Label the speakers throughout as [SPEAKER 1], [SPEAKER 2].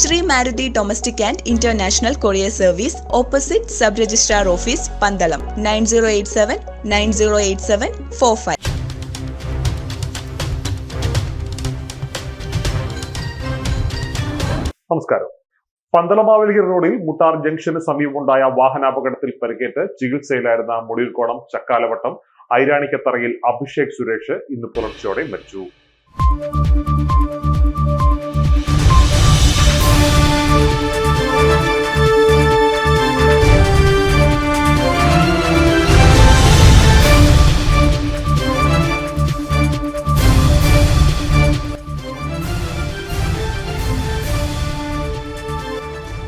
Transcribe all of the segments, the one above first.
[SPEAKER 1] Shri Maruti domestic and international courier service opposite sub registrar office Pandalam nine zero eight seven nine zero eight seven four five.
[SPEAKER 2] നമസ്കാരം. പന്തളമാവലിഗിരി റോഡിൽ Muttar junction സമീപമുണ്ടായ വാഹനാപകടത്തിൽ പരിക്കേറ്റ് ചികിത്സയിലായിരുന്ന മുടിയൂർക്കോണം ചക്കാലവട്ടം ഐരാണിക്കത്തറയിൽ അഭിഷേക് സുരേഷ് ഇന്ന് പുലർച്ചെയോടെ മരിച്ചു.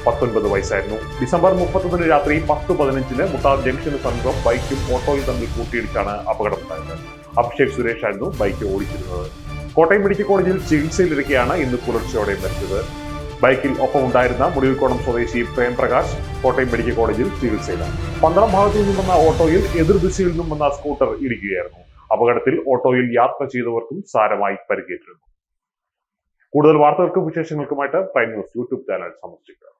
[SPEAKER 2] പത്തൊൻപത് വയസ്സായിരുന്നു. ഡിസംബർ മുപ്പത്തൊന്നിന് രാത്രി പത്ത് പതിനഞ്ചിന് മുട്ടാർ ജംഗ്ഷന് സമീപം ബൈക്കും ഓട്ടോയും തമ്മിൽ കൂട്ടിയിടിച്ചാണ് അപകടമുണ്ടായത്. അഭിഷേക് സുരേഷ് ആയിരുന്നു ബൈക്ക് ഓടിച്ചിരുന്നത്. കോട്ടയം മെഡിക്കൽ കോളേജിൽ ചികിത്സയിലിരിക്കെയാണ് ഇന്ന് പുലർച്ചെയോടെ മരിച്ചത്. ബൈക്കിൽ ഒപ്പം ഉണ്ടായിരുന്ന മുടിവിൽക്കോണം സ്വദേശി പ്രേംപ്രകാശ് കോട്ടയം മെഡിക്കൽ കോളേജിൽ ചികിത്സയിലാണ്. പന്തളം ഭാഗത്തു നിന്നും വന്ന ഓട്ടോയിൽ എതിർദിശയിൽ നിന്നും വന്ന സ്കൂട്ടർ ഇടിക്കുകയായിരുന്നു. അപകടത്തിൽ ഓട്ടോയിൽ യാത്ര ചെയ്തവർക്കും സാരമായി പരിക്കേറ്റിരുന്നു. കൂടുതൽ വാർത്തകൾക്കും വിശേഷങ്ങൾക്കുമായിട്ട് പ്രൈം ന്യൂസ് യൂട്യൂബ് ചാനൽ സന്ദർശിക്കുക.